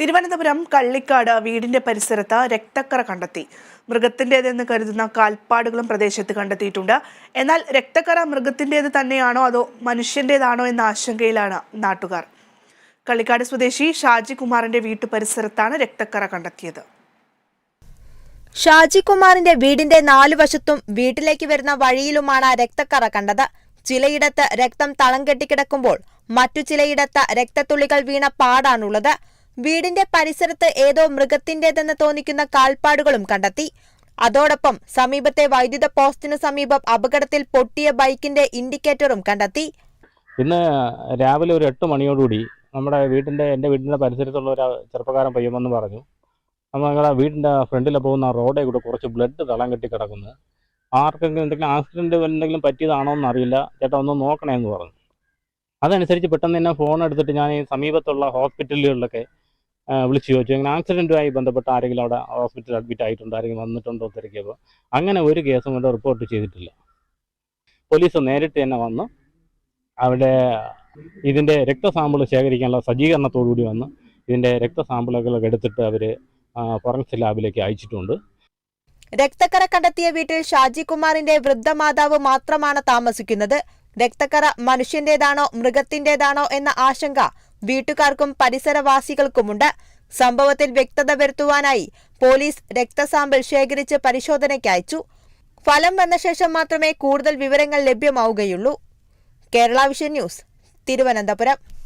തിരുവനന്തപുരം കള്ളിക്കാട് വീടിന്റെ പരിസരത്ത് രക്തക്കറ കണ്ടെത്തി. മൃഗത്തിന്റെതെന്ന് കരുതുന്ന കാൽപ്പാടുകളും പ്രദേശത്ത് കണ്ടെത്തിയിട്ടുണ്ട്. എന്നാൽ രക്തക്കറ മൃഗത്തിന്റേത് തന്നെയാണോ അതോ മനുഷ്യന്റേതാണോ എന്ന ആശങ്കയിലാണ് നാട്ടുകാർ. കള്ളിക്കാട് സ്വദേശി ഷാജി കുമാറിന്റെ വീട്ടു പരിസരത്താണ് രക്തക്കറ കണ്ടെത്തിയത്. ഷാജികുമാറിന്റെ വീടിന്റെ നാലു വശത്തും വീട്ടിലേക്ക് വരുന്ന വഴിയിലുമാണ് രക്തക്കറ കണ്ടത്. ചിലയിടത്ത് രക്തം തളം കെട്ടിക്കിടക്കുമ്പോൾ മറ്റു ചിലയിടത്ത് രക്തത്തുള്ളികൾ വീണ പാടാണുള്ളത്. വീടിന്റെ പരിസരത്ത് ഏതോ മൃഗത്തിന്റേതെന്ന് തോന്നിക്കുന്ന കാൽപ്പാടുകളും കണ്ടെത്തി. അതോടൊപ്പം സമീപത്തെ വൈദ്യുത പോസ്റ്റിന് സമീപം അപകടത്തിൽ പൊട്ടിയ ബൈക്കിന്റെ ഇൻഡിക്കേറ്ററും കണ്ടെത്തി. ഇന്ന് രാവിലെ ഒരു എട്ട് മണിയോടുകൂടി നമ്മുടെ വീടിന്റെ എന്റെ വീടിന്റെ പരിസരത്തുള്ള ഒരു ചെറുപ്പക്കാരൻ പയ്യൻ വന്ന് പറഞ്ഞു ഞങ്ങളുടെ വീടിന്റെ ഫ്രണ്ടിൽ പോകുന്ന റോഡേ കൂടെ കുറച്ച് ബ്ലഡ് തളം കെട്ടി കിടക്കുന്നു. ആർക്കെങ്കിലും എന്തെങ്കിലും ആക്സിഡന്റ് എന്തെങ്കിലും പറ്റിയതാണോ എന്ന് അറിയില്ല ചേട്ടാ ഒന്ന് നോക്കണേ എന്ന് പറഞ്ഞു. അതനുസരിച്ച് പെട്ടെന്ന് തന്നെ ഫോൺ എടുത്തിട്ട് ഞാൻ സമീപത്തുള്ള ഹോസ്പിറ്റലുകളിലൊക്കെ വിളിച്ച് ചോദിച്ചു. അങ്ങനെ ആക്സിഡന്റുമായി ബന്ധപ്പെട്ട് ആരെങ്കിലും അവിടെ ഹോസ്പിറ്റലിൽ അഡ്മിറ്റ് ആയിട്ടുണ്ടോ? ആരെങ്കിലും വന്നിട്ടുണ്ടോ തിരക്കിയപ്പോൾ അങ്ങനെ ഒരു കേസും കൊണ്ട് റിപ്പോർട്ട് ചെയ്തിട്ടില്ല. പോലീസ് നേരിട്ട് തന്നെ വന്ന്. അവിടെ ഇതിന്റെ രക്തസാമ്പിൾ ശേഖരിക്കാനുള്ള സജ്ജീകരണത്തോടുകൂടി വന്ന്. ഇതിന്റെ രക്തസാമ്പിളുകളൊക്കെ എടുത്തിട്ട് അവർ ഫോറൻസിക് ലാബിലേക്ക് അയച്ചിട്ടുണ്ട്. രക്തക്കറ കണ്ടെത്തിയ വീട്ടിൽ ഷാജി ഷാജികുമാറിന്റെ വൃദ്ധമാതാവ് മാത്രമാണ് താമസിക്കുന്നത്. രക്തക്കറ മനുഷ്യന്റേതാണോ മൃഗത്തിന്റേതാണോ എന്ന ആശങ്ക വീട്ടുകാർക്കും പരിസരവാസികൾക്കുമുണ്ട്. സംഭവത്തിൽ വ്യക്തത വരുത്തുവാനായി പോലീസ് രക്തസാമ്പിൾ ശേഖരിച്ച് പരിശോധനയ്ക്ക് അയച്ചു. ഫലം വന്ന ശേഷം മാത്രമേ കൂടുതൽ വിവരങ്ങൾ ലഭ്യമാവുകയുള്ളൂ. Kerala vision news Thiruvananthapuram.